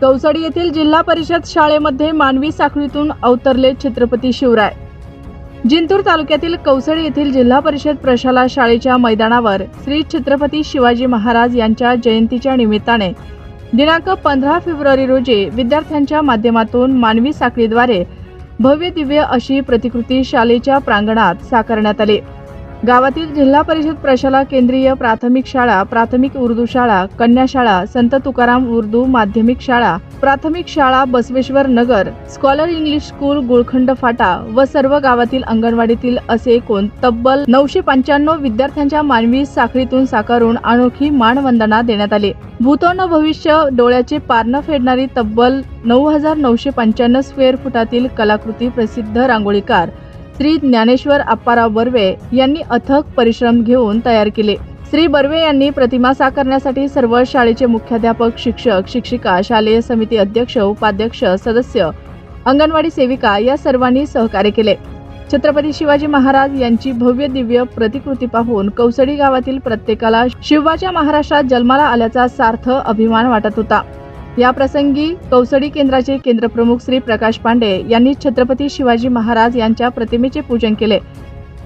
कवसडी येथील जिल्हा परिषद शाळेमध्ये मानवी साखळीतून अवतरले छत्रपती शिवराय. जिंतूर तालुक्यातील कवसडी येथील जिल्हा परिषद प्रशाला शाळेच्या मैदानावर श्री छत्रपती शिवाजी महाराज यांच्या जयंतीच्या निमित्ताने दिनांक पंधरा फेब्रुवारी रोजी विद्यार्थ्यांच्या माध्यमातून मानवी साखळीद्वारे भव्य दिव्य अशी प्रतिकृती शाळेच्या प्रांगणात साकारण्यात आली. गावातील जिल्हा परिषद प्रशाला केंद्रीय प्राथमिक शाळा प्राथमिक उर्दू शाळा कन्या शाळा संत तुकाराम उर्दू माध्यमिक शाळा प्राथमिक शाळा Basaveshwar Nagar scholar English school Gulkhand फाटा व सर्व गावातील अंगणवाडीतील असे एकूण तब्बल नऊशे पंच्याण्णव विद्यार्थ्यांच्या मानवी साखळीतून साकारून अनोखी मानवंदना देण्यात आली. भूतोन भविष्य डोळ्याचे पारणं फेडणारी तब्बल नऊ हजार नऊशे पंच्याण्णव स्क्वेअर फुटातील कलाकृती प्रसिद्ध रांगोळीकार श्री ज्ञानेश्वर अप्पाराव बर्वे यांनी अथक परिश्रम घेऊन तयार केले. श्री बर्वे यांनी प्रतिमा साकारण्यासाठी सर्व शाळेचे मुख्याध्यापक शिक्षक शिक्षिका शालेय समिती अध्यक्ष उपाध्यक्ष सदस्य अंगणवाडी सेविका या सर्वांनी सहकार्य केले. छत्रपती शिवाजी महाराज यांची भव्य दिव्य प्रतिकृती पाहून कौसडी गावातील प्रत्येकाला शिवाच्या महाराष्ट्रात जन्माला आल्याचा सार्थ अभिमान वाटत होता. या प्रसंगी कौसडी केंद्राचे केंद्रप्रमुख श्री प्रकाश पांडे यांनी छत्रपती शिवाजी महाराज यांच्या प्रतिमेचे पूजन केले.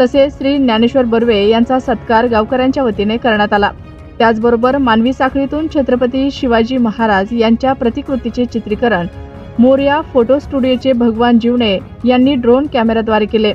तसेच श्री ज्ञानेश्वर बर्वे यांचा सत्कार गावकऱ्यांच्या वतीने करण्यात आला. त्याचबरोबर मानवी साखळीतून छत्रपती शिवाजी महाराज यांच्या प्रतिकृतीचे चित्रीकरण मोर्या फोटो स्टुडिओचे भगवान जीवणे यांनी ड्रोन कॅमेराद्वारे केले.